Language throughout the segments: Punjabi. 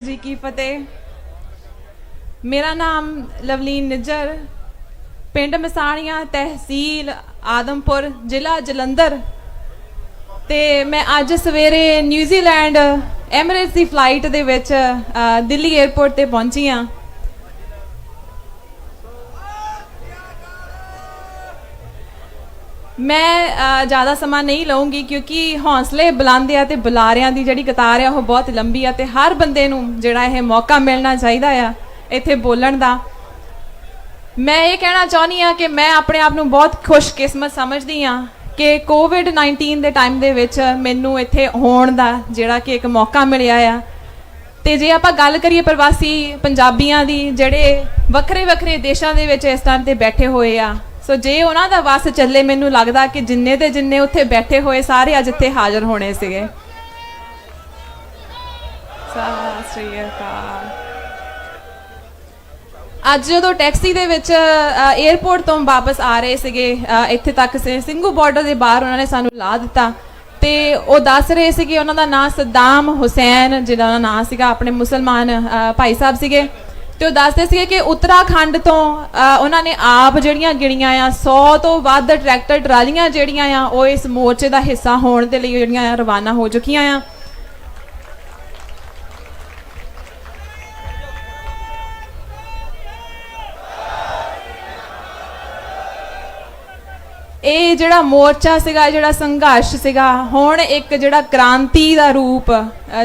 ਜੀ ਕੀ ਫਤਿਹ। ਮੇਰਾ ਨਾਮ ਲਵਲੀਨ ਨਿੱਜਰ, ਪਿੰਡ ਮਸਾਣੀਆਂ ਤਹਿਸੀਲ ਆਦਮਪੁਰ, ਜ਼ਿਲ੍ਹਾ ਜਲੰਧਰ। ਤੇ ਮੈਂ ਅੱਜ ਸਵੇਰੇ ਨਿਊਜ਼ੀਲੈਂਡ ਐਮਿਰੇਟਸ ਦੀ ਫਲਾਈਟ ਦੇ ਵਿੱਚ ਦਿੱਲੀ 에ਅਰਪੋਰਟ ਤੇ ਪਹੁੰਚੀ ਹਾਂ। ਮੈਂ ਜ਼ਿਆਦਾ ਸਮਾਂ ਨਹੀਂ ਲਵਾਂਗੀ ਕਿਉਂਕਿ ਹੌਸਲੇ ਬੁਲੰਦ ਆ ਤੇ ਬੁਲਾਰਿਆਂ ਦੀ ਜਿਹੜੀ ਕਤਾਰ ਆ, ਉਹ ਬਹੁਤ ਲੰਬੀ ਆ ਤੇ ਹਰ ਬੰਦੇ ਨੂੰ ਜਿਹੜਾ ਇਹ ਮੌਕਾ ਮਿਲਣਾ ਚਾਹੀਦਾ ਆ ਇੱਥੇ ਬੋਲਣ ਦਾ। ਮੈਂ ਇਹ ਕਹਿਣਾ ਚਾਹੁੰਦੀ ਆ ਕਿ ਮੈਂ ਆਪਣੇ ਆਪ ਨੂੰ ਬਹੁਤ ਖੁਸ਼ਕਿਸਮਤ ਸਮਝਦੀ ਆ ਕਿ ਕੋਵਿਡ 19 ਦੇ ਟਾਈਮ ਦੇ ਵਿੱਚ ਮੈਨੂੰ ਇੱਥੇ ਹੋਣ ਦਾ ਜਿਹੜਾ ਕਿ ਇੱਕ ਮੌਕਾ ਮਿਲਿਆ ਆ। ਤੇ ਜੇ ਆਪਾਂ ਗੱਲ ਕਰੀਏ ਪ੍ਰਵਾਸੀ ਪੰਜਾਬੀਆਂ ਦੀ, ਜਿਹੜੇ ਵੱਖਰੇ ਵੱਖਰੇ ਦੇਸ਼ਾਂ ਦੇ ਵਿੱਚ ਇਸ ਟਾਈਮ ਤੇ ਬੈਠੇ ਹੋਏ ਆ ਸੋ ਜੇ ਉਹਨਾਂ ਦਾ ਵਸ ਚੱਲੇ, ਮੈਨੂੰ ਲੱਗਦਾ ਕਿ ਜਿੰਨੇ ਤੇ ਜਿੰਨੇ ਉੱਥੇ ਬੈਠੇ ਹੋਏ ਸਾਰੇ ਅੱਜ ਇੱਥੇ ਹਾਜ਼ਰ ਹੋਣੇ ਸੀਗੇ। ਸਤਿ ਸ਼੍ਰੀ ਅਕਾਲ। ਅੱਜ ਜਦੋਂ ਟੈਕਸੀ ਦੇ ਵਿੱਚ 에ਅਰਪੋਰਟ ਤੋਂ ਵਾਪਸ ਆ ਰਹੇ ਸੀਗੇ ਇੱਥੇ ਤੱਕ ਸੇ, ਸਿੰਘੂ ਬਾਰਡਰ ਦੇ ਬਾਹਰ ਉਹਨਾਂ ਨੇ ਸਾਨੂੰ ਲਾ ਦਿੱਤਾ। ਤੇ ਉਹ ਦੱਸ ਰਹੇ ਸੀਗੇ, ਉਹਨਾਂ ਦਾ ਨਾਮ ਸਦਾਮ ਹੁਸੈਨ ਜਿਹਦਾ ਦਾ ਨਾਮ ਸੀਗਾ ਆਪਣੇ ਮੁਸਲਮਾਨ ਭਾਈ ਸਾਹਿਬ ਸੀਗੇ। ਤੇ ਉਹ ਦੱਸਦੇ ਸੀਗੇ ਕਿ ਉੱਤਰਾਖੰਡ ਤੋਂ ਉਹਨਾਂ ਨੇ ਆਪ ਜਿਹੜੀਆਂ ਗਿਣੀਆਂ ਆ 100 ਤੋਂ ਵੱਧ ਟਰੈਕਟਰ ਟਰਾਲੀਆਂ ਜਿਹੜੀਆਂ ਆ, ਉਹ ਇਸ ਮੋਰਚੇ ਦਾ ਹਿੱਸਾ ਹੋਣ ਦੇ ਲਈ ਜਿਹੜੀਆਂ ਰਵਾਨਾ ਹੋ ਚੁੱਕੀਆਂ ਆ। ਇਹ ਜਿਹੜਾ ਮੋਰਚਾ ਸੀਗਾ, ਜਿਹੜਾ ਸੰਘਰਸ਼ ਸੀਗਾ, ਹੁਣ ਇੱਕ ਜਿਹੜਾ ਕ੍ਰਾਂਤੀ ਦਾ ਰੂਪ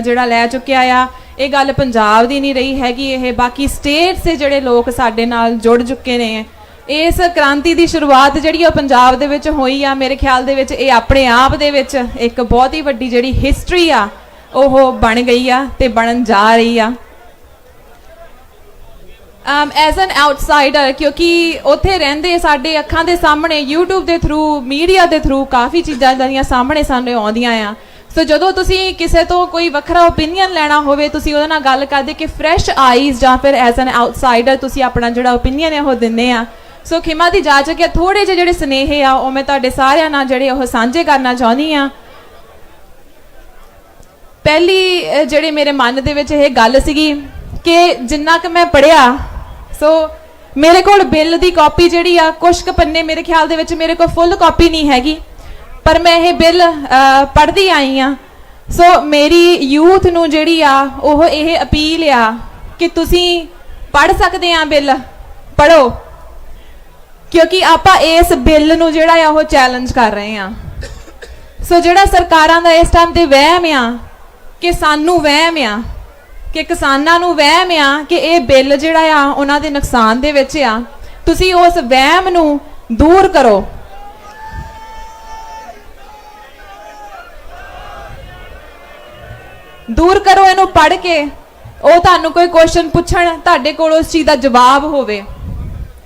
ਜਿਹੜਾ ਲੈ ਚੁੱਕਿਆ ਆ। ਇਹ ਗੱਲ ਪੰਜਾਬ ਦੀ ਨਹੀਂ ਰਹੀ ਹੈਗੀ ਇਹ, ਬਾਕੀ ਸਟੇਟ ਸੇ ਜਿਹੜੇ ਲੋਕ ਸਾਡੇ ਨਾਲ ਜੁੜ ਚੁੱਕੇ ਨੇ। ਇਸ ਕ੍ਰਾਂਤੀ ਦੀ ਸ਼ੁਰੂਆਤ ਜਿਹੜੀ ਉਹ ਪੰਜਾਬ ਦੇ ਵਿੱਚ ਹੋਈ ਆ, ਮੇਰੇ ਖਿਆਲ ਦੇ ਵਿੱਚ ਇਹ ਆਪਣੇ ਆਪ ਦੇ ਵਿੱਚ ਇੱਕ ਬਹੁਤ ਹੀ ਵੱਡੀ ਜਿਹੜੀ ਹਿਸਟਰੀ ਆ, ਉਹ ਬਣ ਗਈ ਆ ਤੇ ਬਣਨ ਜਾ ਰਹੀ ਆ। um ਐਜ਼ ਐਨ ਆਊਟਸਾਈਡਰ ਕਿਉਂਕਿ ਉੱਥੇ ਰਹਿੰਦੇ ਸਾਡੇ ਅੱਖਾਂ ਦੇ ਸਾਹਮਣੇ YouTube ਦੇ ਥਰੂ ਮੀਡੀਆ ਦੇ ਥਰੂ ਕਾਫੀ ਚੀਜ਼ਾਂ ਜਿਹੜੀਆਂ ਸਾਹਮਣੇ ਸਾਨੂੰ ਆਉਂਦੀਆਂ ਆ। ਸੋ ਜਦੋਂ ਤੁਸੀਂ ਕਿਸੇ ਤੋਂ ਕੋਈ ਵੱਖਰਾ ਓਪੀਨੀਅਨ ਲੈਣਾ ਹੋਵੇ ਤੁਸੀਂ ਉਹਦੇ ਨਾਲ ਗੱਲ ਕਰਦੇ ਕਿ ਫਰੈਸ਼ ਆਈਜ਼ ਜਾਂ ਫਿਰ ਐਜ਼ ਐਨ ਆਊਟਸਾਈਡਰ ਤੁਸੀਂ ਆਪਣਾ ਜਿਹੜਾ ਓਪੀਨੀਅਨ ਹੈ ਉਹ ਦਿੰਦੇ ਆ। ਸੋ ਖਿਮਾ ਦੀ ਜਾ ਕਿ ਥੋੜੇ ਜਿਹੇ ਜਿਹੜੇ ਸਨੇਹ ਆ ਉਹ ਮੈਂ ਤੁਹਾਡੇ ਸਾਰਿਆਂ ਨਾਲ ਜਿਹੜੇ ਉਹ ਸਾਂਝੇ ਕਰਨਾ ਚਾਹੁੰਦੀ ਆ। ਪਹਿਲੀ ਅਹ, ਜਿਹੜੇ ਮੇਰੇ ਮਨ ਦੇ ਵਿੱਚ ਇਹ ਗੱਲ ਸੀਗੀ ਕਿ ਜਿੰਨਾ ਕਿ ਮੈਂ ਪੜਿਆ ਸੋ ਮੇਰੇ ਕੋਲ ਬਿੱਲ ਦੀ ਕਾਪੀ ਜਿਹੜੀ ਆ ਕੁਛ ਕੁ ਪੰਨੇ ਮੇਰੇ ਖਿਆਲ ਦੇ ਵਿੱਚ ਮੇਰੇ ਕੋਲ ਫੁੱਲ ਕਾਪੀ ਨਹੀਂ ਹੈਗੀ। ਪਰ ਮੈਂ ਇਹ ਬਿੱਲ ਪੜ੍ਹਦੀ ਆਈ ਆ। ਸੋ ਮੇਰੀ ਯੂਥ ਨੂੰ ਜਿਹੜੀ ਆ, ਉਹ ਇਹ ਅਪੀਲ ਆ ਕਿ ਤੁਸੀਂ ਪੜ੍ਹ ਸਕਦੇ ਆ ਬਿੱਲ ਪੜੋ ਕਿਉਂਕਿ ਆਪਾਂ ਇਸ ਬਿੱਲ ਨੂੰ ਜਿਹੜਾ ਆ, ਉਹ ਚੈਲੰਜ ਕਰ ਰਹੇ ਆ। ਸੋ ਜਿਹੜਾ ਸਰਕਾਰਾਂ ਦਾ ਇਸ ਟਾਈਮ ਤੇ ਵਹਿਮ ਆ, ਕਿ ਸਾਨੂੰ ਵਹਿਮ ਆ, ਕਿ ਕਿਸਾਨਾਂ ਨੂੰ ਵਹਿਮ ਆ, ਕਿ ਇਹ ਬਿੱਲ ਜਿਹੜਾ ਆ, ਉਹਨਾਂ ਦੇ ਨੁਕਸਾਨ ਦੇ ਵਿੱਚ ਆ, ਤੁਸੀਂ ਉਸ ਵਹਿਮ ਨੂੰ ਦੂਰ ਕਰੋ। ਦੂਰ ਕਰੋ ਇਹਨੂੰ ਪੜ੍ਹ ਕੇ। ਉਹ ਤੁਹਾਨੂੰ ਕੋਈ ਕੁਐਸਚਨ ਪੁੱਛਣ ਤੁਹਾਡੇ ਕੋਲ ਉਸ ਚੀਜ਼ ਦਾ ਜਵਾਬ ਹੋਵੇ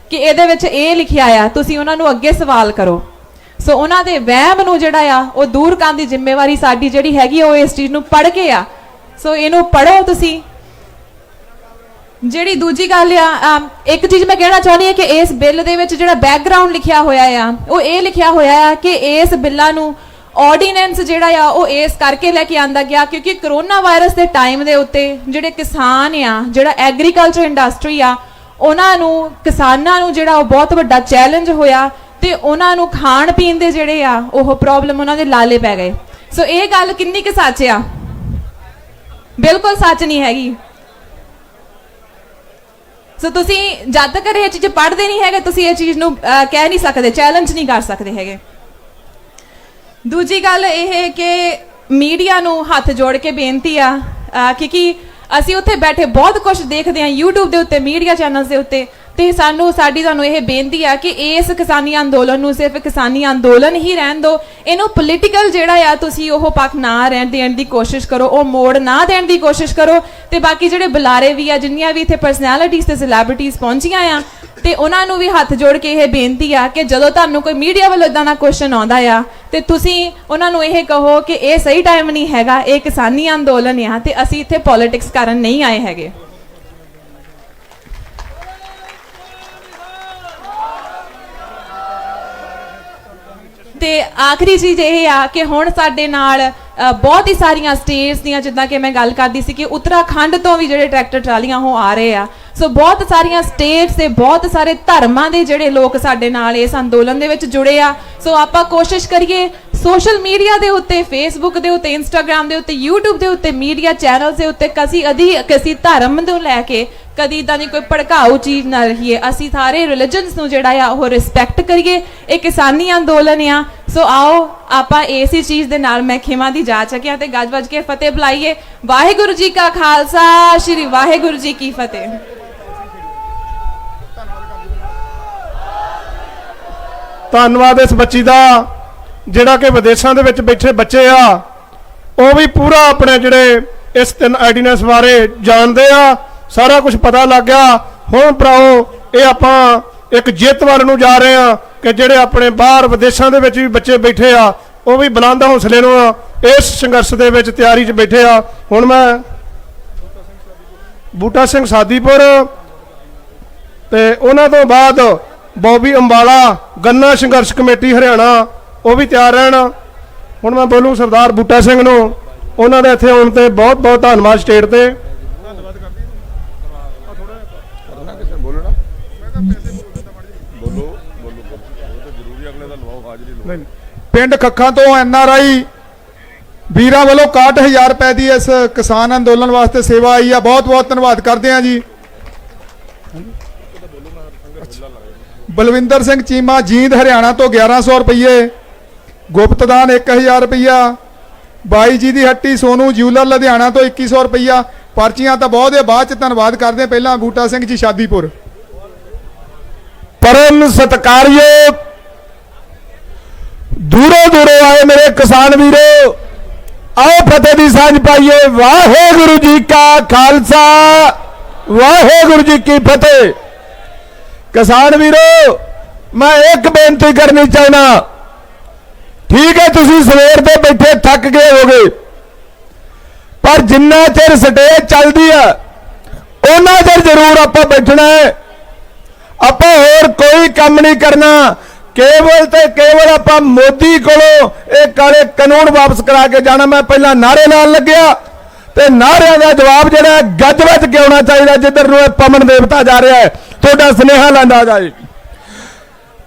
ਕਿ ਇਹਦੇ ਵਿੱਚ ਇਹ ਲਿਖਿਆ ਆ ਤੁਸੀਂ ਉਹਨਾਂ ਨੂੰ ਅੱਗੇ ਸਵਾਲ ਕਰੋ। ਸੋ ਉਹਨਾਂ ਦੇ ਵਹਿਮ ਨੂੰ ਜਿਹੜਾ ਆ ਉਹ ਦੂਰ ਕਰਨ ਦੀ ਜ਼ਿੰਮੇਵਾਰੀ ਸਾਡੀ ਜਿਹੜੀ ਹੈਗੀ ਆ, ਉਹ ਇਸ ਚੀਜ਼ ਨੂੰ ਪੜ੍ਹ ਕੇ ਆ। ਸੋ ਇਹਨੂੰ ਪੜ੍ਹੋ ਤੁਸੀਂ। ਜਿਹੜੀ ਦੂਜੀ ਗੱਲ ਆ ਇੱਕ ਚੀਜ਼ ਮੈਂ ਕਹਿਣਾ ਚਾਹੁੰਦੀ ਹਾਂ ਕਿ ਇਸ ਬਿੱਲ ਦੇ ਵਿੱਚ ਜਿਹੜਾ ਬੈਕਗ੍ਰਾਉਂਡ ਲਿਖਿਆ ਹੋਇਆ ਆ ਉਹ ਇਹ ਲਿਖਿਆ ਹੋਇਆ ਆ ਕਿ ਇਸ ਬਿੱਲਾਂ ਨੂੰ ਆਰਡੀਨੈਂਸ ਜਿਹੜਾ ਆ, ਉਹ ਇਸ ਕਰਕੇ ਲੈ ਕੇ ਆਂਦਾ ਗਿਆ ਕਿਉਂਕਿ ਕਰੋਨਾ ਵਾਇਰਸ ਦੇ ਟਾਈਮ ਦੇ ਉੱਤੇ ਜਿਹੜੇ ਕਿਸਾਨ ਆ, ਜਿਹੜਾ ਐਗਰੀਕਲਚਰ ਇੰਡਸਟਰੀ ਆ, ਉਹਨਾਂ ਨੂੰ, ਕਿਸਾਨਾਂ ਨੂੰ ਜਿਹੜਾ ਉਹ ਬਹੁਤ ਵੱਡਾ ਚੈਲੰਜ ਹੋਇਆ ਤੇ ਉਹਨਾਂ ਨੂੰ ਖਾਣ ਪੀਣ ਦੇ ਜਿਹੜੇ ਆ, ਉਹ ਪ੍ਰੋਬਲਮ ਉਹਨਾਂ ਦੇ ਲਾਲੇ ਪੈ ਗਏ। ਸੋ ਇਹ ਗੱਲ ਕਿੰਨੀ ਕੁ ਸੱਚ ਆ? ਬਿਲਕੁਲ ਸੱਚ ਨਹੀਂ ਹੈਗੀ। ਸੋ ਤੁਸੀਂ ਜਦ ਤੱਕ ਇਹ ਚੀਜ਼ ਪੜ੍ਹਦੇ ਨਹੀਂ ਹੈਗੇ, ਤੁਸੀਂ ਇਹ ਚੀਜ਼ ਨੂੰ ਕਹਿ ਨਹੀਂ ਸਕਦੇ ਚੈਲੰਜ ਨਹੀਂ ਕਰ ਸਕਦੇ ਹੈਗੇ। ਦੂਜੀ ਗੱਲ ਇਹ ਕਿ ਮੀਡੀਆ ਨੂੰ ਹੱਥ ਜੋੜ ਕੇ ਬੇਨਤੀ ਆ ਕਿਉਂਕਿ ਅਸੀਂ ਉੱਥੇ ਬੈਠੇ ਬਹੁਤ ਕੁਝ ਦੇਖਦੇ ਆ YouTube ਦੇ ਉੱਤੇ, ਮੀਡੀਆ ਚੈਨਲਸ ਦੇ ਉੱਤੇ, ਤੇ ਸਾਨੂੰ, ਸਾਡੀ ਤੁਹਾਨੂੰ ਇਹ ਬੇਨਤੀ ਆ ਕਿ ਇਸ ਕਿਸਾਨੀ ਅੰਦੋਲਨ ਨੂੰ ਸਿਰਫ ਕਿਸਾਨੀ ਅੰਦੋਲਨ ਹੀ ਰਹਿਣ ਦਿਓ। ਇਹਨੂੰ ਪੋਲੀਟੀਕਲ ਜਿਹੜਾ ਆ, ਤੁਸੀਂ ਉਹ ਪੱਖ ਨਾ ਰਹਿਣ ਦੇਣ ਦੀ ਕੋਸ਼ਿਸ਼ ਕਰੋ, ਉਹ ਮੋੜ ਨਾ ਦੇਣ ਦੀ ਕੋਸ਼ਿਸ਼ ਕਰੋ, ਤੇ ਬਾਕੀ ਜਿਹੜੇ ਬੁਲਾਰੇ ਵੀ ਆ, ਜਿੰਨੀਆਂ ਵੀ ਇੱਥੇ ਪਰਸਨੈਲਿਟੀਜ਼ ਤੇ ਸੈਲੀਬ੍ਰਿਟੀਜ਼ ਪਹੁੰਚੀਆਂ ਆ ਤੇ ਉਹਨਾਂ ਨੂੰ ਵੀ ਹੱਥ ਜੋੜ ਕੇ ਇਹ ਬੇਨਤੀ ਆ ਕਿ ਜਦੋਂ ਤੁਹਾਨੂੰ ਕੋਈ ਮੀਡੀਆ ਵੱਲੋਂ ਇਦਾਂ ਦਾ ਕੁਐਸਚਨ ਆਉਂਦਾ ਆ ਤੇ ਤੁਸੀਂ ਉਹਨਾਂ ਨੂੰ ਇਹ ਕਹੋ ਕਿ ਇਹ ਸਹੀ ਟਾਈਮ ਨਹੀਂ ਹੈਗਾ ਇਹ ਕਿਸਾਨੀ ਅੰਦੋਲਨ ਆ ਤੇ ਅਸੀਂ ਇੱਥੇ ਪੋਲਿਟਿਕਸ ਕਰਨ ਨਹੀਂ ਆਏ ਹੈਗੇ। ਤੇ ਆਖਰੀ ਚੀਜ਼ ਇਹ ਆ ਕਿ ਹੁਣ ਸਾਡੇ ਨਾਲ ਅ, ਬਹੁਤ ਹੀ ਸਾਰੀਆਂ ਸਟੇਟਸ ਦੀਆਂ ਜਿੱਦਾਂ ਕਿ ਮੈਂ ਗੱਲ ਕਰਦੀ ਸੀ ਕਿ ਉੱਤਰਾਖੰਡ ਤੋਂ ਵੀ ਜਿਹੜੇ ਟਰੈਕਟਰ ਟਰਾਲੀਆਂ ਉਹ ਆ ਰਹੇ ਆ ਸੋ ਬਹੁਤ ਸਾਰੀਆਂ ਸਟੇਟਸ ਤੇ ਬਹੁਤ ਸਾਰੇ ਧਰਮਾਂ ਦੇ ਜਿਹੜੇ ਲੋਕ ਸਾਡੇ ਨਾਲ ਇਸ ਅੰਦੋਲਨ ਦੇ ਵਿੱਚ ਜੁੜੇ ਆ। ਸੋ ਆਪਾਂ ਕੋਸ਼ਿਸ਼ ਕਰੀਏ ਸੋਸ਼ਲ ਮੀਡੀਆ ਦੇ ਉੱਤੇ ਫੇਸਬੁੱਕ ਦੇ ਉੱਤੇ ਇੰਸਟਾਗ੍ਰam ਦੇ ਉੱਤੇ, YouTube ਦੇ ਉੱਤੇ ਮੀਡੀਆ ਚੈਨਲਸ ਦੇ ਉੱਤੇ ਕਸੀ ਅਧੀ, ਕਸੀ ਧਰਮ ਨੂੰ ਲੈ ਕੇ ਕਦੀ ਇਦਾਂ ਦੀ ਕੋਈ ਭੜਕਾਊ ਚੀਜ਼ ਨਾ ਰਹੀਏ। ਅਸੀਂ ਸਾਰੇ ਰਿਲੀਜਨਸ ਨੂੰ ਜਿਹੜਾ ਆ, ਉਹ ਰਿਸਪੈਕਟ ਕਰੀਏ। ਇਹ ਕਿਸਾਨੀ ਅੰਦੋਲਨ ਆ। ਸੋ ਆਓ, ਆਪਾਂ ਇਸੇ ਚੀਜ਼ ਦੇ ਨਾਲ ਮੈਂ ਖਿਮਾ ਦੀ ਜਾ ਚੱਕਿਆ ਤੇ ਗੱਜ ਵੱਜ ਕੇ ਫਤਿਹ ਬੁਲਾਈਏ। ਵਾਹਿਗੁਰੂ ਜੀ ਕਾ ਖਾਲਸਾ, ਸ੍ਰੀ ਵਾਹਿਗੁਰੂ ਜੀ ਕੀ ਫਤਿਹ। ਧੰਨਵਾਦ ਇਸ ਬੱਚੀ ਦਾ, ਜਿਹੜਾ ਕਿ ਵਿਦੇਸ਼ਾਂ ਦੇ ਵਿੱਚ ਬੈਠੇ ਬੱਚੇ ਆ। ਉਹ ਵੀ ਪੂਰਾ ਆਪਣੇ ਜਿਹੜੇ ਇਸ ਤਿੰਨ ਆਰਡੀਨੈਂਸ ਬਾਰੇ ਜਾਣਦੇ ਆ। ਸਾਰਾ ਕੁਝ ਪਤਾ ਲੱਗ ਗਿਆ। ਹੁਣ ਭਰਾਓ ਇਹ ਆਪਾਂ ਇੱਕ ਜਿੱਤ ਵੱਲ ਨੂੰ ਜਾ ਰਹੇ ਆ ਕਿ ਜਿਹੜੇ ਆਪਣੇ ਬਾਹਰ ਵਿਦੇਸ਼ਾਂ ਦੇ ਵਿੱਚ ਵੀ ਬੱਚੇ ਬੈਠੇ ਆ, ਉਹ ਵੀ ਬੁਲੰਦ ਹੌਸਲੇ ਨੂੰ ਇਸ ਸੰਘਰਸ਼ ਦੇ ਵਿੱਚ ਤਿਆਰੀ 'ਚ ਬੈਠੇ ਆ। ਹੁਣ ਮੈਂ ਬੂਟਾ ਸਿੰਘ ਸਾਦੀਪੁਰ ਤੇ ਉਹਨਾਂ ਤੋਂ ਬਾਅਦ ਬੌਬੀ ਅੰਬਾਲਾ ਗੰਨਾ ਸੰਘਰਸ਼ ਕਮੇਟੀ ਹਰਿਆਣਾ ਉਹ ਵੀ ਤਿਆਰ ਰਹਿਣ। ਹੁਣ ਮੈਂ ਬੋਲੂ ਸਰਦਾਰ ਬੂਟਾ ਸਿੰਘ ਨੂੰ ਉਹਨਾਂ ਦੇ ਇੱਥੇ ਆਉਣ ਤੇ ਬਹੁਤ ਬਹੁਤ ਧੰਨਵਾਦ ਸਟੇਟ ਤੇ। ਕਰਨਾ ਕਿਸੇ ਬੋਲਣਾ ਬੋਲੋ ਬੋਲੋ ਬੋਲੋ ਉਹ ਤਾਂ ਜ਼ਰੂਰੀ ਅਗਲੇ ਦਾ ਲਵਾਓ ਹਾਜ਼ਰੀ ਲਵਾਓ ਪਿੰਡ ਖੱਖਾਂ ਤੋਂ ਐਨ ਆਰ ਆਈ ਵੀਰਾਂ ਵੱਲੋਂ 61000 ਰੁਪਏ ਦੀ ਇਸ ਕਿਸਾਨ ਅੰਦੋਲਨ ਵਾਸਤੇ ਸੇਵਾ ਆਈ ਆ। ਬਹੁਤ ਬਹੁਤ ਧੰਨਵਾਦ ਕਰਦੇ ਆ ਜੀ। ਬਲਵਿੰਦਰ ਸਿੰਘ ਚੀਮਾ ਜੀਂਦ ਹਰਿਆਣਾ ਤੋਂ 1100 ਰੁਪਏ ਗੁਪਤਦਾਨ 1000 ਰੁਪਇਆ ਬਾਈ ਜੀ ਦੀ ਹੱਟੀ ਸੋਨੂ ਜਿਊਲਰ ਲੁਧਿਆਣਾ ਤੋਂ 2100 ਰੁਪਇਆ ਪਰਚੀਆਂ ਤਾਂ ਬਹੁਤ ਹੈ, ਬਾਅਦ ਚ ਧੰਨਵਾਦ ਕਰਦੇ ਪਹਿਲਾਂ ਬੂਟਾ ਸਿੰਘ ਜੀ ਸ਼ਾਦੀਪੁਰ। ਪਰਮ ਸਤਕਾਰਯੋਗ ਦੂਰੋਂ ਦੂਰੋਂ ਆਏ ਮੇਰੇ ਕਿਸਾਨ ਵੀਰੋ। ਆਓ ਫਤਿਹ ਦੀ ਸਾਂਝ ਪਾਈਏ। ਵਾਹਿਗੁਰੂ ਜੀ ਕਾ ਖਾਲਸਾ। ਵਾਹਿਗੁਰੂ ਜੀ ਕੀ ਫਤਿਹ। ਕਿਸਾਨ ਵੀਰੋ, ਮੈਂ ਇੱਕ ਬੇਨਤੀ ਕਰਨੀ ਚਾਹਨਾ ਠੀਕ ਹੈ, ਤੁਸੀਂ ਸਵੇਰ ਦੇ ਬੈਠੇ ਥੱਕ ਗਏ ਹੋਗੇ ਪਰ ਜਿੰਨਾ ਚਿਰ ਸਟੇਜ ਚੱਲਦੀ ਆ ਉਹਨਾਂ ਚਿਰ ਜ਼ਰੂਰ ਆਪਾਂ ਬੈਠਣਾ ਹੈ। ਆਪਾਂ ਹੋਰ ਕੋਈ ਕੰਮ ਨਹੀਂ ਕਰਨਾ। ਕੇਵਲ ਤੇ ਕੇਵਲ ਆਪਾਂ ਮੋਦੀ ਕੋਲੋਂ ਇਹ ਕਾਲੇ ਕਾਨੂੰਨ ਵਾਪਸ ਕਰਾ ਕੇ ਜਾਣਾ। ਮੈਂ ਪਹਿਲਾਂ ਨਾਰੇ ਲਾਉਣ ਲੱਗਿਆ ਤੇ ਨਾਰਿਆਂ ਦਾ ਜਵਾਬ ਜਿਹੜਾ ਹੈ, ਗੱਜ ਵੱਜ ਕੇ ਆਉਣਾ ਚਾਹੀਦਾ ਜਿੱਧਰ ਨੂੰ ਇਹ ਪਵਨ ਦੇਵਤਾ ਜਾ ਰਿਹਾ ਹੈ। ਤੁਹਾਡਾ ਸੁਨੇਹਾ ਲੈਂਦਾ ਜਾਏ।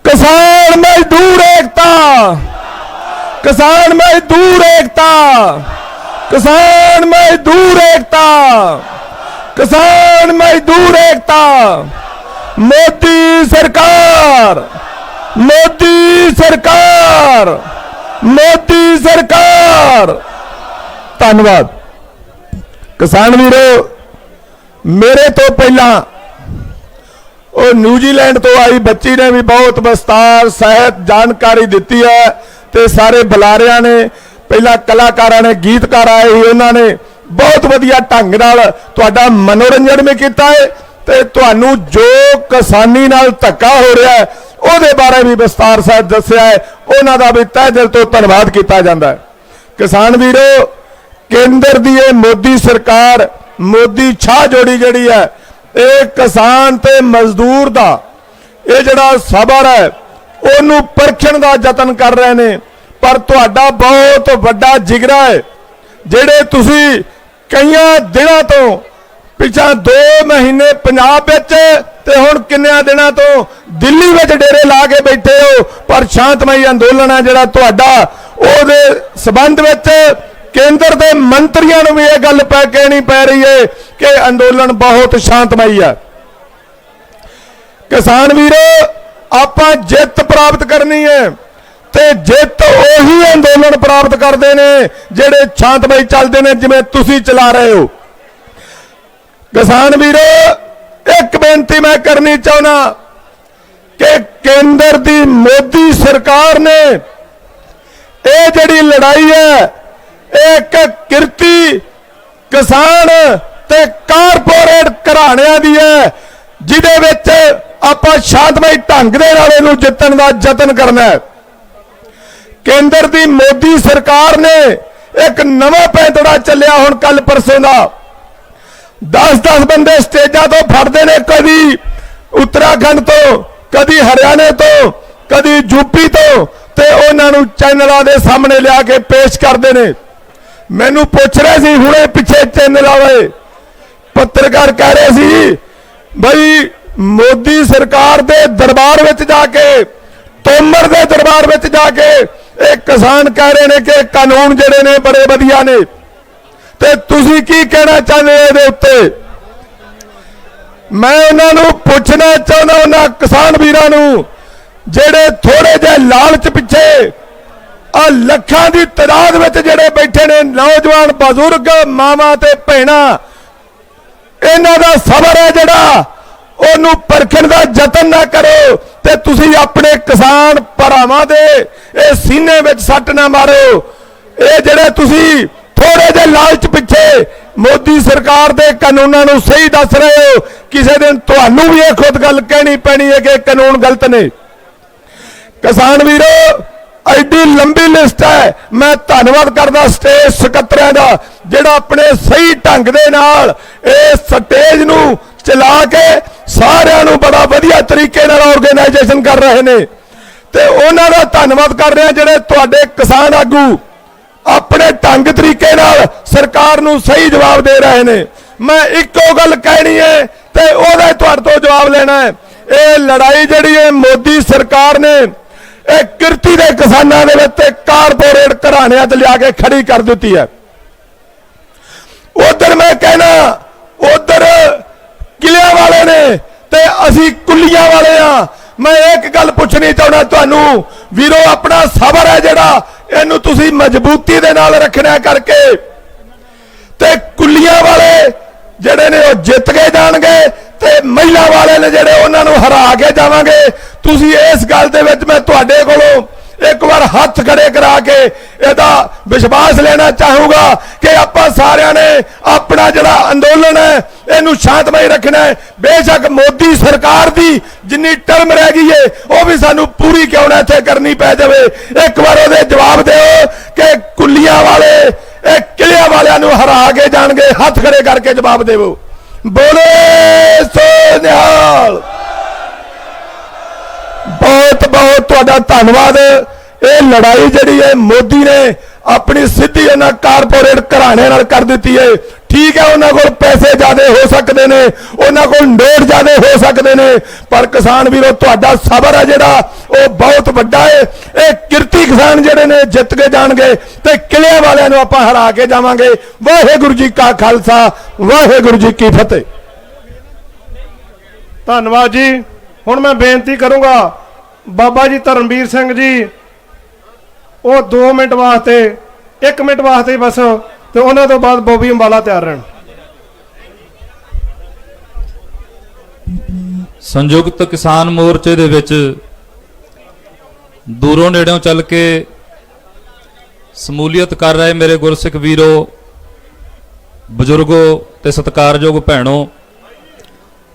ਕਿਸਾਨ ਮਜ਼ਦੂਰ ਏਕਤਾ। ਕਿਸਾਨ ਮਜ਼ਦੂਰ ਏਕਤਾ। ਕਿਸਾਨ ਮਜ਼ਦੂਰ ਏਕਤਾ। ਕਿਸਾਨ ਮਜ਼ਦੂਰ ਏਕਤਾ। ਮੋਦੀ ਸਰਕਾਰ। ਮੋਦੀ ਸਰਕਾਰ। ਮੋਦੀ ਸਰਕਾਰ। ਧੰਨਵਾਦ। ਕਿਸਾਨ ਵੀਰੋ, ਮੇਰੇ ਤੋਂ ਪਹਿਲਾਂ ਉਹ ਨਿਊਜ਼ੀਲੈਂਡ ਤੋਂ ਆਈ ਬੱਚੀ ਨੇ ਵੀ ਬਹੁਤ ਵਿਸਤਾਰ, ਸਹਿਤ ਜਾਣਕਾਰੀ ਦਿੱਤੀ ਹੈ ਤੇ ਸਾਰੇ ਬੁਲਾਰਿਆਂ ਨੇ, ਪਹਿਲਾਂ ਕਲਾਕਾਰਾਂ ਨੇ, ਗੀਤਕਾਰ ਆਏ ਸੀ, ਉਹਨਾਂ ਨੇ ਬਹੁਤ ਵਧੀਆ ਢੰਗ ਨਾਲ ਤੁਹਾਡਾ ਮਨੋਰੰਜਨ ਵੀ ਕੀਤਾ ਹੈ ਤੇ ਤੁਹਾਨੂੰ ਜੋ ਕਿਸਾਨੀ ਨਾਲ ਧੱਕਾ ਹੋ ਰਿਹਾ ਹੈ, ਉਹਦੇ ਬਾਰੇ ਵੀ ਵਿਸਤਾਰ ਸਹਿਤ ਦੱਸਿਆ ਹੈ, ਉਹਨਾਂ ਦਾ ਵੀ ਤਹਿ ਦਿਲ ਤੋਂ ਧੰਨਵਾਦ ਕੀਤਾ ਜਾਂਦਾ ਹੈ। ਕਿਸਾਨ ਵੀਰੋ, ਕੇਂਦਰ ਦੀ ਇਹ ਮੋਦੀ ਸਰਕਾਰ, ਮੋਦੀ ਛਾਹ ਜੋੜੀ ਜਿਹੜੀ ਹੈ ਇਹ ਕਿਸਾਨ ਤੇ ਮਜ਼ਦੂਰ ਦਾ ਇਹ ਜਿਹੜਾ ਸਬਰ ਹੈ, ਉਹਨੂੰ ਪਰਖਣ ਦਾ ਯਤਨ ਕਰ ਰਹੇ ਨੇ। ਪਰ ਤੁਹਾਡਾ ਬਹੁਤ ਵੱਡਾ ਜਿਗਰਾ ਹੈ, ਜਿਹੜੇ ਤੁਸੀਂ ਕਈਆਂ ਦਿਨਾਂ ਤੋਂ, ਪਿਛਾ 2 ਮਹੀਨੇ ਪੰਜਾਬ ਵਿੱਚ ਤੇ ਹੁਣ ਕਿੰਨਿਆਂ ਦਿਨਾਂ ਤੋਂ ਦਿੱਲੀ ਵਿੱਚ ਡੇਰੇ ਲਾ ਕੇ ਬੈਠੇ ਹੋ, ਪਰ ਸ਼ਾਂਤਮਈ ਅੰਦੋਲਨ ਹੈ ਜਿਹੜਾ ਤੁਹਾਡਾ। ਉਹਦੇ ਸਬੰਧ ਵਿੱਚ ਕੇਂਦਰ ਦੇ ਮੰਤਰੀਆਂ ਨੂੰ ਵੀ ਇਹ ਗੱਲ ਪੈ ਕਹਿਣੀ ਪੈ ਰਹੀ ਹੈ ਕਿ ਅੰਦੋਲਨ ਬਹੁਤ ਸ਼ਾਂਤਮਈ ਹੈ। ਕਿਸਾਨ ਵੀਰੋ, ਆਪਾਂ ਜਿੱਤ ਪ੍ਰਾਪਤ ਕਰਨੀ ਹੈ ਤੇ ਜਿੱਤ ਉਹੀ ਅੰਦੋਲਨ ਪ੍ਰਾਪਤ ਕਰਦੇ ਨੇ ਜਿਹੜੇ ਸ਼ਾਂਤਮਈ ਚੱਲਦੇ ਨੇ ਜਿਵੇਂ ਤੁਸੀਂ ਚਲਾ ਰਹੇ ਹੋ। ਕਿਸਾਨ ਵੀਰੋ, ਇੱਕ ਬੇਨਤੀ ਮੈਂ ਕਰਨੀ ਚਾਹੁੰਦਾ ਕਿ ਕੇਂਦਰ ਦੀ ਮੋਦੀ ਸਰਕਾਰ ਨੇ ਇਹ ਜਿਹੜੀ ਲੜਾਈ ਹੈ ਇੱਕ ਕਿਰਤੀ ਕਿਸਾਨ ਤੇ ਕਾਰਪੋਰੇਟ ਘਰਾਣਿਆਂ ਦੀ ਹੈ, ਜਿਹਦੇ ਵਿੱਚ ਆਪਾਂ ਸ਼ਾਂਤਮਈ ਢੰਗ ਦੇ ਨਾਲ ਇਹਨੂੰ ਜਿੱਤਣ ਦਾ ਯਤਨ ਕਰਨਾ ਹੈ। ਕੇਂਦਰ ਦੀ ਮੋਦੀ ਸਰਕਾਰ ਨੇ ਇੱਕ ਨਵਾਂ ਪੈਂਤੜਾ ਚੱਲਿਆ ਹੁਣ ਕੱਲ ਪਰਸੋਂ ਦਾ। 10-10 ਬੰਦੇ ਸਟੇਜਾਂ ਤੋਂ ਫੜਦੇ ਨੇ ਕਦੀ ਉੱਤਰਾਖੰਡ ਤੋਂ, ਕਦੀ ਹਰਿਆਣੇ ਤੋਂ, ਕਦੀ ਯੂਪੀ ਤੋਂ ਤੇ ਉਹਨਾਂ ਨੂੰ ਚੈਨਲਾਂ ਦੇ ਸਾਹਮਣੇ ਲਿਆ ਕੇ ਪੇਸ਼ ਕਰਦੇ ਨੇ। ਮੈਨੂੰ ਪੁੱਛ ਰਹੇ ਸੀ ਹੁਣੇ ਪਿੱਛੇ ਚੈਨਲ ਵਾਲੇ ਪੱਤਰਕਾਰ ਕਹਿ ਰਹੇ ਸੀ, ਬਈ ਮੋਦੀ ਸਰਕਾਰ ਦੇ ਦਰਬਾਰ ਵਿੱਚ ਜਾ ਕੇ, ਤੋਮਰ ਦੇ ਦਰਬਾਰ ਵਿੱਚ ਜਾ ਕੇ ਇਹ ਕਿਸਾਨ ਕਹਿ ਰਹੇ ਨੇ ਕਿ ਕਾਨੂੰਨ ਜਿਹੜੇ ਨੇ ਬੜੇ ਵਧੀਆ ਨੇ। ਤੇ ਤੁਸੀਂ ਕੀ ਕਹਿਣਾ ਚਾਹੁੰਦੇ ਹੋ ਇਹਦੇ ਉੱਤੇ? ਮੈਂ ਉਹਨਾਂ ਨੂੰ ਪੁੱਛਣਾ ਚਾਹੁੰਦਾ ਉਹਨਾਂ ਕਿਸਾਨ ਵੀਰਾਂ ਨੂੰ, ਜਿਹੜੇ ਥੋੜੇ ਜਿਹੇ ਲਾਲਚ ਪਿੱਛੇ ਆ ਲੱਖਾਂ ਦੀ ਤਾਦਾਦ ਵਿੱਚ ਜਿਹੜੇ ਬੈਠੇ ਨੇ ਨੌਜਵਾਨ ਬਜ਼ੁਰਗ, ਮਾਵਾਂ ਤੇ ਭੈਣਾਂ, ਇਹਨਾਂ ਦਾ ਸਬਰ ਹੈ ਜਿਹੜਾ, ਉਹਨੂੰ ਪਰਖਣ ਦਾ ਯਤਨ ਨਾ ਕਰੋ ਤੇ ਤੁਸੀਂ ਆਪਣੇ ਕਿਸਾਨ ਭਰਾਵਾਂ ਦੇ ਇਹ ਸੀਨੇ ਵਿੱਚ ਸੱਟ ਨਾ ਮਾਰੋ। ਇਹ ਜਿਹੜੇ ਤੁਸੀਂ ਥੋੜੇ ਜਿਹੇ ਲਾਲਚ ਪਿੱਛੇ ਮੋਦੀ ਸਰਕਾਰ ਦੇ ਕਾਨੂੰਨਾਂ ਨੂੰ ਸਹੀ ਦੱਸ ਰਹੇ ਹੋ, ਕਿਸੇ ਦਿਨ ਤੁਹਾਨੂੰ ਵੀ ਇਹ ਖੁਦ ਗੱਲ ਕਹਿਣੀ ਪੈਣੀ ਹੈ ਕਿ ਕਾਨੂੰਨ ਗਲਤ ਨੇ। ਕਿਸਾਨ ਵੀਰੋ ਐਡੀ ਲੰਬੀ ਲਿਸਟ ਹੈ। ਮੈਂ ਧੰਨਵਾਦ ਕਰਦਾ ਸਟੇਜ ਸਕੱਤਰਾਂ ਦਾ, ਜਿਹੜਾ ਆਪਣੇ ਸਹੀ ਢੰਗ ਦੇ ਨਾਲ ਇਸ ਸਟੇਜ ਨੂੰ ਚਲਾ ਕੇ ਸਾਰਿਆਂ ਨੂੰ ਬੜਾ ਵਧੀਆ ਤਰੀਕੇ ਨਾਲ ਆਰਗੇਨਾਈਜੇਸ਼ਨ ਕਰ ਰਹੇ ਨੇ। ਤੇ ਉਹਨਾਂ ਦਾ ਧੰਨਵਾਦ ਕਰ ਰਿਹਾ ਜਿਹੜੇ ਤੁਹਾਡੇ ਕਿਸਾਨ ਆਗੂ ਆਪਣੇ ਢੰਗ ਤਰੀਕੇ ਨਾਲ ਸਰਕਾਰ ਨੂੰ ਸਹੀ ਜਵਾਬ ਦੇ ਰਹੇ ਨੇ। ਮੈਂ ਇੱਕੋ ਗੱਲ ਕਹਿਣੀ ਹੈ ਤੇ ਉਹਦਾ ਤੁਹਾਡੇ ਤੋਂ ਜਵਾਬ ਲੈਣਾ ਹੈ। ਇਹ ਲੜਾਈ ਜਿਹੜੀ ਹੈ ਮੋਦੀ ਸਰਕਾਰ ਨੇ ਇਹ ਕਿਰਤੀ ਦੇ ਕਿਸਾਨਾਂ ਦੇ ਵਿੱਚ ਕਾਰਪੋਰੇਟ ਘਰਾਣਿਆਂ 'ਚ ਲਿਆ ਕੇ ਖੜੀ ਕਰ ਦਿੱਤੀ ਹੈ। ਉਧਰ ਮੈਂ ਕਹਿਣਾ, ਉਧਰ ਕਿਲਿਆਂ ਵਾਲੇ ਨੇ ਤੇ ਅਸੀਂ ਕੁੱਲੀਆਂ ਵਾਲੇ ਆ। ਮੈਂ ਇੱਕ ਗੱਲ ਪੁੱਛਣੀ ਚਾਹੁੰਦਾ ਤੁਹਾਨੂੰ, ਵੀਰੋ, ਆਪਣਾ ਸਬਰ ਹੈ ਜਿਹੜਾ ਇਹਨੂੰ ਤੁਸੀਂ ਮਜ਼ਬੂਤੀ ਦੇ ਨਾਲ ਰੱਖਣਾ ਕਰਕੇ। ਤੇ ਕੁੱਲੀਆਂ ਵਾਲੇ ਜਿਹੜੇ ਨੇ ਉਹ ਜਿੱਤ ਕੇ ਜਾਣਗੇ ਤੇ ਮਹਿਲਾ ਵਾਲੇ ਨੇ ਜਿਹੜੇ ਉਹਨਾਂ ਨੂੰ ਹਰਾ ਕੇ ਜਾਵਾਂਗੇ। ਤੁਸੀਂ ਇਸ ਗੱਲ ਦੇ ਵਿੱਚ ਮੈਂ ਤੁਹਾਡੇ ਕੋਲੋਂ ਇੱਕ ਵਾਰ ਹੱਥ ਖੜੇ ਕਰਾ ਕੇ ਇਹਦਾ ਵਿਸ਼ਵਾਸ ਲੈਣਾ ਚਾਹੂੰਗਾ ਕਿ ਆਪਾਂ ਸਾਰਿਆਂ ਨੇ ਆਪਣਾ ਜਿਹੜਾ ਅੰਦੋਲਨ ਹੈ, ਇਹਨੂੰ ਸ਼ਾਂਤਮਈ ਰੱਖਣਾ ਹੈ। ਬੇਸ਼ੱਕ ਮੋਦੀ ਸਰਕਾਰ ਦੀ ਜਿੰਨੀ ਟਰਮ ਰਹਿ ਗਈ ਏ, ਉਹ ਵੀ ਸਾਨੂੰ ਪੂਰੀ ਕਿਉਂ ਨਾ ਇੱਥੇ ਕਰਨੀ ਪੈ ਜਾਵੇ। ਇੱਕ ਵਾਰ ਉਹਦੇ ਜਵਾਬ ਦਿਓ ਕਿ ਕੁੱਲੀਆਂ ਵਾਲੇ, ਇਹ ਕਿਲਿਆਂ ਵਾਲਿਆਂ ਨੂੰ ਹਰਾ ਕੇ ਜਾਣਗੇ। ਹੱਥ ਖੜੇ ਕਰਕੇ ਜਵਾਬ ਦੇਵੋ। ਬੋਲੇ ਸੋ ਨਿਹਾਲ ਬਹੁਤ ਬਹੁਤ ਤੁਹਾਡਾ ਧੰਨਵਾਦ। ਇਹ ਲੜਾਈ ਜਿਹੜੀ ਹੈ ਮੋਦੀ ਨੇ ਆਪਣੀ ਸਿੱਧੀ ਇਹਨਾਂ ਕਾਰਪੋਰੇਟ ਘਰਾਣੇ ਨਾਲ ਕਰ ਦਿੱਤੀ ਹੈ ਠੀਕ ਹੈ, ਉਹਨਾਂ ਕੋਲ ਪੈਸੇ ਜ਼ਿਆਦੇ ਹੋ ਸਕਦੇ ਨੇ, ਉਹਨਾਂ ਕੋਲ ਨੋਟ ਜ਼ਿਆਦੇ ਹੋ ਸਕਦੇ ਨੇ, ਪਰ ਕਿਸਾਨ ਵੀਰੋ, ਤੁਹਾਡਾ ਸਬਰ ਹੈ ਜਿਹੜਾ, ਉਹ ਬਹੁਤ ਵੱਡਾ ਹੈ ਇਹ ਕਿਰਤੀ ਕਿਸਾਨ ਜਿਹੜੇ ਨੇ, ਜਿੱਤ ਕੇ ਜਾਣਗੇ ਤੇ ਕਿਲਿਆਂ ਵਾਲਿਆਂ ਨੂੰ ਆਪਾਂ ਹਰਾ ਕੇ ਜਾਵਾਂਗੇ। ਵਾਹਿਗੁਰੂ ਜੀ ਕਾ ਖਾਲਸਾ, ਵਾਹਿਗੁਰੂ ਜੀ ਕੀ ਫਤਿਹ। ਧੰਨਵਾਦ ਜੀ। ਹੁਣ ਮੈਂ ਬੇਨਤੀ ਕਰੂੰਗਾ, ਬਾਬਾ ਜੀ ਧਰਮਵੀਰ ਸਿੰਘ ਜੀ ਉਹ 2 ਮਿੰਟ ਵਾਸਤੇ 1 ਮਿੰਟ ਵਾਸਤੇ ਹੀ ਬਸ, ਤੇ ਉਹਨਾਂ ਤੋਂ ਬਾਅਦ ਬੋਬੀ ਅੰਬਾਲਾ ਤਿਆਰ ਰਹਿਣ। ਸੰਯੁਕਤ ਕਿਸਾਨ ਮੋਰਚੇ ਦੇ ਵਿੱਚ ਦੂਰੋਂ ਨੇੜਿਓਂ ਚੱਲ ਕੇ ਸਮੂਲੀਅਤ ਕਰ ਰਹੇ ਮੇਰੇ ਗੁਰਸਿੱਖ ਵੀਰੋ, ਬਜ਼ੁਰਗੋ ਤੇ ਸਤਿਕਾਰਯੋਗ ਭੈਣੋ,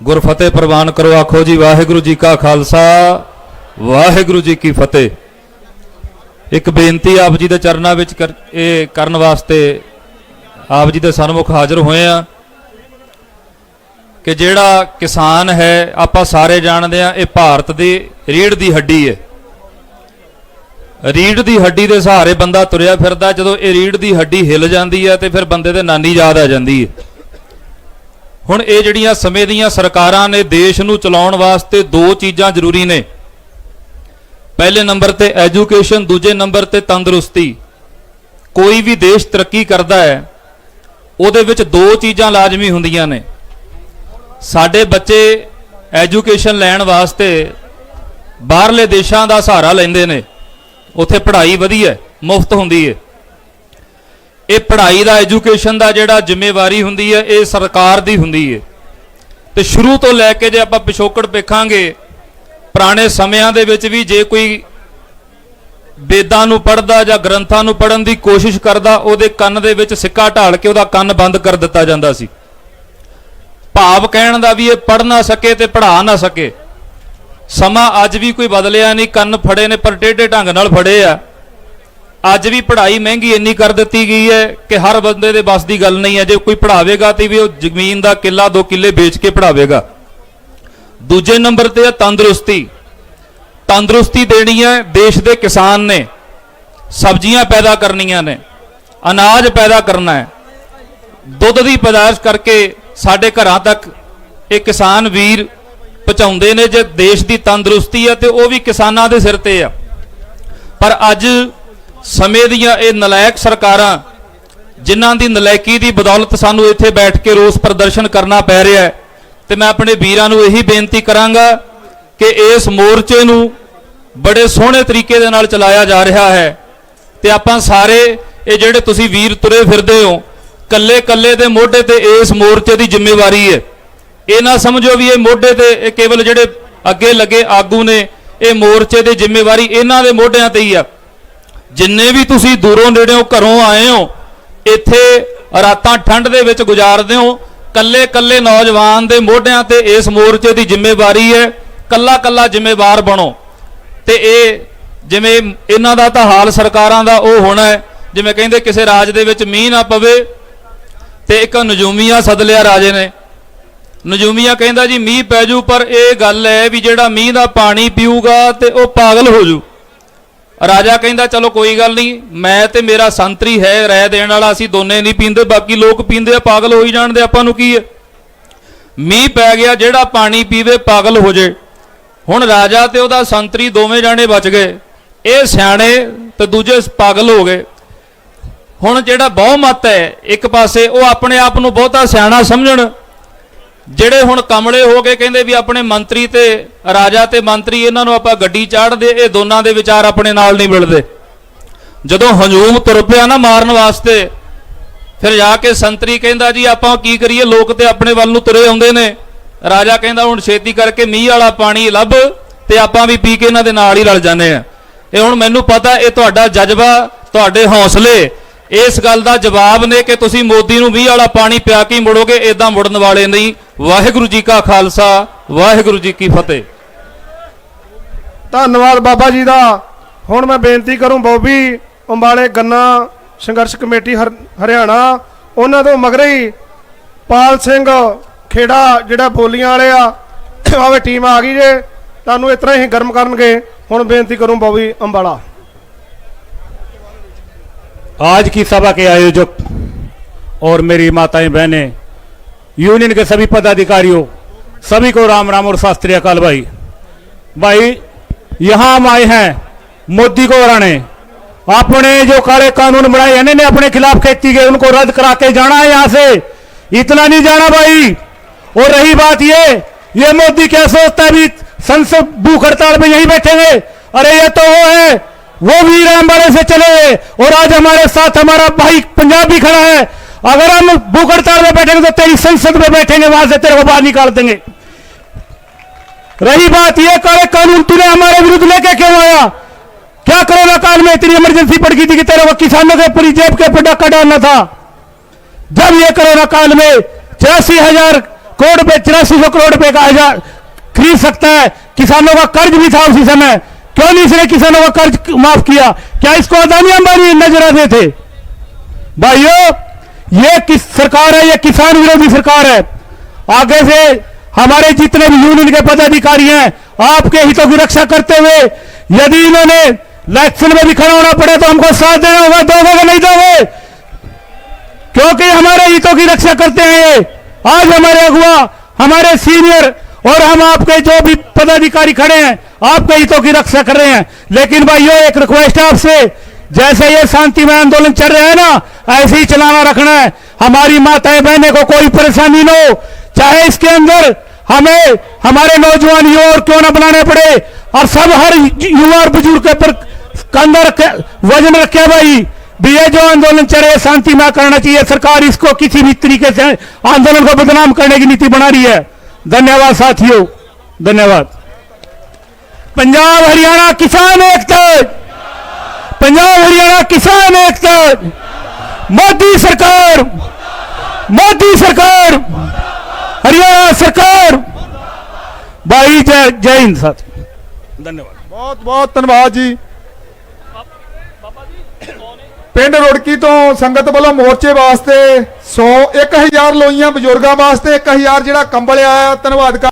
ਗੁਰਫਤਿਹ ਪ੍ਰਵਾਨ ਕਰੋ, ਆਖੋ ਜੀ ਵਾਹਿਗੁਰੂ ਜੀ ਕਾ ਖਾਲਸਾ, ਵਾਹਿਗੁਰੂ ਜੀ ਕੀ ਫਤਿਹ। ਇੱਕ ਬੇਨਤੀ ਆਪ ਜੀ ਦੇ ਚਰਨਾਂ ਵਿੱਚ ਕਰ- ਇਹ ਕਰਨ ਵਾਸਤੇ ਆਪ ਜੀ ਦੇ ਸਨਮੁਖ ਹਾਜ਼ਰ ਹੋਏ ਆ ਕਿ ਜਿਹੜਾ ਕਿਸਾਨ ਹੈ, ਆਪਾਂ ਸਾਰੇ ਜਾਣਦੇ ਆ, ਇਹ ਭਾਰਤ ਦੀ ਰੀੜ ਦੀ ਹੱਡੀ ਹੈ ਰੀੜ ਦੀ ਹੱਡੀ ਦੇ ਸਹਾਰੇ ਬੰਦਾ ਤੁਰਿਆ ਫਿਰਦਾ, ਜਦੋਂ ਇਹ ਰੀੜ ਦੀ ਹੱਡੀ ਹਿੱਲ ਜਾਂਦੀ ਹੈ ਤੇ ਫਿਰ ਬੰਦੇ ਦੇ ਨਾਨੀ ਯਾਦ ਆ ਜਾਂਦੀ ਹੈ ਹੁਣ ਇਹ ਜਿਹੜੀਆਂ ਸਮੇਂ ਦੀਆਂ ਸਰਕਾਰਾਂ ਨੇ ਦੇਸ਼ ਨੂੰ ਚਲਾਉਣ ਵਾਸਤੇ ਦੋ ਚੀਜ਼ਾਂ ਜ਼ਰੂਰੀ ਨੇ। ਪਹਿਲੇ ਨੰਬਰ ਤੇ ਐਜੂਕੇਸ਼ਨ, ਦੂਜੇ ਨੰਬਰ ਤੇ ਤੰਦਰੁਸਤੀ। ਕੋਈ ਵੀ ਦੇਸ਼ ਤਰੱਕੀ ਕਰਦਾ ਹੈ, ਉਹਦੇ ਵਿੱਚ ਦੋ ਚੀਜ਼ਾਂ ਲਾਜ਼ਮੀ ਹੁੰਦੀਆਂ ਨੇ। ਸਾਡੇ ਬੱਚੇ ਐਜੂਕੇਸ਼ਨ ਲੈਣ ਵਾਸਤੇ ਬਾਹਰਲੇ ਦੇਸ਼ਾਂ ਦਾ ਸਹਾਰਾ ਲੈਂਦੇ ਨੇ। ਉੱਥੇ ਪੜ੍ਹਾਈ ਵਧੀਆ ਮੁਫਤ ਹੁੰਦੀ ਹੈ। ਇਹ ਪੜ੍ਹਾਈ ਦਾ, ਐਜੂਕੇਸ਼ਨ ਦਾ ਜਿਹੜਾ ਜ਼ਿੰਮੇਵਾਰੀ ਹੁੰਦੀ ਹੈ, ਇਹ ਸਰਕਾਰ ਦੀ ਹੁੰਦੀ ਹੈ। ਤੇ ਸ਼ੁਰੂ ਤੋਂ ਲੈ ਕੇ ਜੇ ਆਪਾਂ ਪਿਛੋਕੜ ਵੇਖਾਂਗੇ ਪੁਰਾਣੇ ਸਮਿਆਂ ਦੇ ਵਿੱਚ ਵੀ ਜੇ ਕੋਈ ਵੇਦਾਂ ਨੂੰ ਪੜ੍ਹਦਾ ਜਾਂ ਗ੍ਰੰਥਾਂ ਨੂੰ ਪੜ੍ਹਨ ਦੀ ਕੋਸ਼ਿਸ਼ ਕਰਦਾ, ਉਹਦੇ ਕੰਨ ਦੇ ਵਿੱਚ ਸਿੱਕਾ ਢਾਲ ਕੇ ਉਹਦਾ ਕੰਨ ਬੰਦ ਕਰ ਦਿੱਤਾ ਜਾਂਦਾ ਸੀ। ਭਾਵ ਕਹਿਣ ਦਾ ਵੀ ਇਹ ਪੜ੍ਹ ਨਾ ਸਕੇ ਤੇ ਪੜ੍ਹਾ ਨਾ ਸਕੇ। ਸਮਾਂ ਅੱਜ ਵੀ ਕੋਈ ਬਦਲਿਆ ਨਹੀਂ, ਕੰਨ ਫੜੇ ਨੇ ਪਰ ਟੇਢੇ ਢੰਗ ਨਾਲ ਫੜੇ ਆ। ਅੱਜ ਵੀ ਪੜ੍ਹਾਈ ਮਹਿੰਗੀ ਇੰਨੀ ਕਰ ਦਿੱਤੀ ਗਈ ਹੈ ਕਿ ਹਰ ਬੰਦੇ ਦੇ ਬਸ ਦੀ ਗੱਲ ਨਹੀਂ ਹੈ। ਜੇ ਕੋਈ ਪੜ੍ਹਾਵੇਗਾ ਤੇ ਵੀ ਉਹ ਜ਼ਮੀਨ ਦਾ ਕਿੱਲਾ ਦੋ ਕਿੱਲੇ ਵੇਚ ਕੇ ਪੜ੍ਹਾਵੇਗਾ। ਦੂਜੇ ਨੰਬਰ ਤੇ ਹੈ ਤੰਦਰੁਸਤੀ। ਤੰਦਰੁਸਤੀ ਦੇਣੀ ਹੈ ਦੇਸ਼ ਦੇ ਕਿਸਾਨ ਨੇ। ਸਬਜ਼ੀਆਂ ਪੈਦਾ ਕਰਨੀਆਂ ਨੇ। ਅਨਾਜ ਪੈਦਾ ਕਰਨਾ ਹੈ। ਦੁੱਧ ਦੀ ਪੈਦਾਸ਼ ਕਰਕੇ ਸਾਡੇ ਘਰਾਂ ਤੱਕ ਇਹ ਕਿਸਾਨ ਵੀਰ ਪਹੁੰਚਾਉਂਦੇ ਨੇ ਜੇ ਦੇਸ਼ ਦੀ ਤੰਦਰੁਸਤੀ ਹੈ ਤੇ ਉਹ ਵੀ ਕਿਸਾਨਾਂ ਦੇ ਸਿਰ ਤੇ ਆ। ਪਰ ਅੱਜ ਸਮੇਂ ਦੀਆਂ ਇਹ ਨਲਾਇਕ ਸਰਕਾਰਾਂ ਜਿਨ੍ਹਾਂ ਦੀ ਨਲਾਇਕੀ ਦੀ ਬਦੌਲਤ ਸਾਨੂੰ ਇੱਥੇ ਬੈਠ ਕੇ ਰੋਸ ਪ੍ਰਦਰਸ਼ਨ ਕਰਨਾ ਪੈ ਰਿਹਾ ਹੈ ਤੇ ਮੈਂ ਆਪਣੇ ਵੀਰਾਂ ਨੂੰ ਇਹੀ ਬੇਨਤੀ ਕਰਾਂਗਾ ਕਿ ਇਸ ਮੋਰਚੇ ਨੂੰ ਬੜੇ ਸੋਹਣੇ ਤਰੀਕੇ ਦੇ ਨਾਲ ਚਲਾਇਆ ਜਾ ਰਿਹਾ ਹੈ ਤੇ ਆਪਾਂ ਸਾਰੇ ਇਹ ਜਿਹੜੇ ਤੁਸੀਂ ਵੀਰ ਤੁਰੇ ਫਿਰਦੇ ਹੋ, ਕੱਲੇ ਕੱਲੇ ਦੇ ਮੋਢੇ ਤੇ ਇਸ ਮੋਰਚੇ ਦੀ ਜ਼ਿੰਮੇਵਾਰੀ ਹੈ। ਇਹ ਨਾ ਸਮਝੋ ਵੀ ਇਹ ਮੋਢੇ ਤੇ ਇਹ ਕੇਵਲ ਜਿਹੜੇ ਅੱਗੇ ਲੱਗੇ ਆਗੂ ਨੇ, ਇਹ ਮੋਰਚੇ ਦੀ ਜ਼ਿੰਮੇਵਾਰੀ ਇਹਨਾਂ ਦੇ ਮੋਢਿਆਂ ਤੇ ਹੀ ਆ। ਜਿੰਨੇ ਵੀ ਤੁਸੀਂ ਦੂਰੋਂ ਨੇੜਿਓਂ ਘਰੋਂ ਆਏ ਹੋ, ਇੱਥੇ ਰਾਤਾਂ ਠੰਡ ਦੇ ਵਿੱਚ ਗੁਜ਼ਾਰਦੇ ਹੋ ਕੱਲੇ ਕੱਲੇ ਨੌਜਵਾਨ ਦੇ ਮੋਢਿਆਂ ਤੇ ਇਸ ਮੋਰਚੇ ਦੀ ਜ਼ਿੰਮੇਵਾਰੀ ਹੈ ਕੱਲਾ ਕੱਲਾ ਜ਼ਿੰਮੇਵਾਰ ਬਣੋ। ਤੇ ਇਹ ਜਿਵੇਂ ਇਹਨਾਂ ਦਾ ਤਾਂ ਹਾਲ ਸਰਕਾਰਾਂ ਦਾ ਉਹ ਹੋਣਾ ਹੈ, ਜਿਵੇਂ ਕਹਿੰਦੇ ਕਿਸੇ ਰਾਜ ਦੇ ਵਿੱਚ ਮੀਂਹ ਨਾ ਪਵੇ ਤੇ ਇੱਕ ਨਜੂਮੀਆਂ ਸੱਦ ਲਿਆ ਰਾਜੇ ਨੇ। ਨਜੂਮੀਆ ਕਹਿੰਦਾ ਜੀ, ਮੀਂਹ ਪੈ ਜੂ, ਪਰ ਇਹ ਗੱਲ ਹੈ ਵੀ ਜਿਹੜਾ ਮੀਂਹ ਦਾ ਪਾਣੀ ਪੀਊਗਾ ਤੇ ਉਹ ਪਾਗਲ ਹੋ ਜੂ। ਰਾਜਾ ਕਹਿੰਦਾ, ਚਲੋ ਕੋਈ ਗੱਲ ਨਹੀਂ, ਮੈਂ ਤੇ ਮੇਰਾ ਸੰਤਰੀ ਹੈ ਰਹਿ ਦੇਣ ਵਾਲਾ, ਅਸੀਂ ਦੋਨੇ ਨਹੀਂ ਪੀਂਦੇ, ਬਾਕੀ ਲੋਕ ਪੀਂਦੇ ਆ, ਪਾਗਲ ਹੋਈ ਜਾਣਦੇ, ਆਪਾਂ ਨੂੰ ਕੀ ਹੈ? ਮੀਂਹ ਪੈ ਗਿਆ, ਜਿਹੜਾ ਪਾਣੀ ਪੀਵੇ, ਪਾਗਲ ਹੋ ਜੇ। ਹੁਣ ਰਾਜਾ ਤੇ ਉਹਦਾ ਸੰਤਰੀ ਦੋਵੇਂ ਜਾਣੇ ਬਚ ਗਏ। ਇਹ ਸਿਆਣੇ ਤੇ ਦੂਜੇ ਪਾਗਲ ਹੋ ਗਏ। ਹੁਣ ਜਿਹੜਾ ਬਹੁਮਤ ਹੈ, ਇੱਕ ਪਾਸੇ ਉਹ ਆਪਣੇ ਆਪ ਨੂੰ ਬਹੁਤਾ ਸਿਆਣਾ ਸਮਝਣ ਜਿਹੜੇ ਹੁਣ ਕਮਲੇ ਹੋ ਕੇ ਕਹਿੰਦੇ ਵੀ ਆਪਣੇ ਮੰਤਰੀ ਤੇ, ਰਾਜਾ ਤੇ ਮੰਤਰੀ ਇਹਨਾਂ ਨੂੰ ਆਪਾਂ ਗੱਡੀ ਚਾੜਦੇ, ਇਹ ਦੋਨਾਂ ਦੇ ਵਿਚਾਰ ਆਪਣੇ ਨਾਲ ਨਹੀਂ ਮਿਲਦੇ। ਜਦੋਂ ਹਜੂਮ ਤੁਰ ਪਿਆ ਨਾ ਮਾਰਨ ਵਾਸਤੇ, ਫਿਰ ਜਾ ਕੇ ਸੰਤਰੀ ਕਹਿੰਦਾ ਜੀ, ਆਪਾਂ ਕੀ ਕਰੀਏ? ਲੋਕ ਤੇ ਆਪਣੇ ਵੱਲ ਨੂੰ ਤੁਰੇ ਆਉਂਦੇ ਨੇ। ਰਾਜਾ ਕਹਿੰਦਾ, ਹੁਣ ਛੇਤੀ ਕਰਕੇ ਮੀਂਹ ਵਾਲਾ ਪਾਣੀ ਲੱਭ ਤੇ ਆਪਾਂ ਵੀ ਪੀ ਕੇ ਇਹਨਾਂ ਦੇ ਨਾਲ ਹੀ ਰਲ ਜਾਂਦੇ ਆ ਇਹ ਹੁਣ ਮੈਨੂੰ ਪਤਾ, ਇਹ ਤੁਹਾਡਾ ਜਜ਼ਬਾ, ਤੁਹਾਡੇ ਹੌਸਲੇ, ਇਸ ਗੱਲ ਦਾ ਜਵਾਬ ਨੇ ਕਿ ਤੁਸੀਂ ਮੋਦੀ ਨੂੰ ਮੀਂਹ ਵਾਲਾ ਪਾਣੀ ਪਿਆ ਕੇ ਮੁੜੋਗੇ ਇਦਾਂ ਮੁੜਨ ਵਾਲੇ ਨਹੀਂ। ਵਾਹਿਗੁਰੂ ਜੀ ਕਾ ਖਾਲਸਾ ਵਾਹਿਗੁਰੂ ਜੀ ਕੀ ਫਤਿਹ ਧੰਨਵਾਦ ਬਾਬਾ ਜੀ ਦਾ ਹੁਣ ਮੈਂ ਬੇਨਤੀ ਕਰੂੰ ਬੋਬੀ ਅੰਬਾਲੇ ਗੰਨਾ ਸੰਘਰਸ਼ ਕਮੇਟੀ ਹਰ- ਹਰਿਆਣਾ ਉਹਨਾਂ ਤੋਂ ਮਗਰੇ ਹੀ ਪਾਲ ਸਿੰਘ ਖੇੜਾ ਜਿਹੜਾ ਬੋਲੀਆਂ ਵਾਲੇ ਆ ਆਵੇ ਟੀਮ ਆ ਗਈ ਜੇ ਤੁਹਾਨੂੰ ਇਸ ਤਰ੍ਹਾਂ ਹੀ ਗਰਮ ਕਰਨਗੇ ਹੁਣ ਬੇਨਤੀ ਕਰੂੰ ਬੋਬੀ ਅੰਬਾਲਾ आज की सभा के आयोजक और मेरी माताएं बहनें यूनियन के सभी पदाधिकारियों, सभी को राम राम और शास्त्रीय अकाल भाई। भाई, यहाँ हम आए हैं मोदी को हराने। आपने जो काले कानून बनाए हैं ने अपने खिलाफ खेती के उनको रद्द करा के जाना है यहाँ से। इतना नहीं जाना भाई। और रही बात ये ये मोदी क्या सोचता है संसद भूख हड़ताल में यहीं बैठेंगे अरे ये तो वो है, वो भी अंबाड़े से चले। और आज हमारे साथ हमारा भाई पंजाब भी खड़ा है। अगर हम भूख हड़ताल में बैठेंगे तो तेरी संसद में बैठेंगे, वहाँ से तेरे को बाहर निकाल देंगे। रही बात यह काले कानून तूने हमारे विरुद्ध लेके क्यों आया? क्या कोरोना काल में इतनी इमरजेंसी पड़ गई थी कि तेरे को किसानों के पूरी जेब के ऊपर डाका डालना था? जब ये कोरोना काल में तिरासी हज़ार करोड़ रुपए तिरासी सौ करोड़ रुपए का हज़ार खरीद सकता है, किसानों का कर्ज भी था उसी समय। क्यों नहीं इसने किसानों का कर्ज माफ़ किया? क्या इसको अदानी अंबानी नज़र आते थे? भाइयों ये किस सरकार है? ये किसान विरोधी सरकार है। आगे से हमारे जितने भी यूनियन के पदाधिकारी हैं, आपके हितों की रक्षा करते हुए यदि इन्होंने इलेक्शन में भी खड़ा होना पड़े तो हमको साथ देना होगा, दोगे कि नहीं दोगे? क्योंकि हमारे हितों की रक्षा करते हैं ये। आज हमारे अगुआ हमारे सीनियर और हम आपके जो भी पदाधिकारी खड़े हैं, आपके हितों की रक्षा कर रहे हैं। लेकिन भाइयों एक रिक्वेस्ट है आपसे। जैसे ये शांतिमय आंदोलन चल रहा है ना, ऐसे ही चलाना रखना है। हमारी माताएँ बहने को कोई परेशानी न हो। चाहे इसके अंदर हमें, हमारे नौजवान युवा और क्यों ना बनाने पड़े। और सब हर युवा और बुज़ुर्ग के पर कंधा रखे, वज़न रखे भाई। भी ये जो आंदोलन चल रहा शांति में करना चाहिए। सरकार इसको किसी भी तरीके से आंदोलन को बदनाम करने की नीति बना रही है। धन्यवाद साथियों, धन्यवाद। पंजाब, हरियाणा, किसान एकता। पंजाब हरियाणा किसान एकता मोदी सरकार मोदी सरकार हरियाणा सरकार भाई जय जय हिंद साथी धन्यवाद ਬਹੁਤ ਬਹੁਤ ਧੰਨਵਾਦ ਜੀ ਪਿੰਡ ਰੁੜਕੀ ਤੋਂ ਸੰਗਤ ਵੱਲੋਂ ਮੋਰਚੇ ਵਾਸਤੇ 100 1000 ਲੋਈਆਂ ਬਜ਼ੁਰਗਾਂ ਵਾਸਤੇ 1000 ਜਿਹੜਾ ਕੰਬਲ ਆਇਆ ਧੰਨਵਾਦ ਕਰ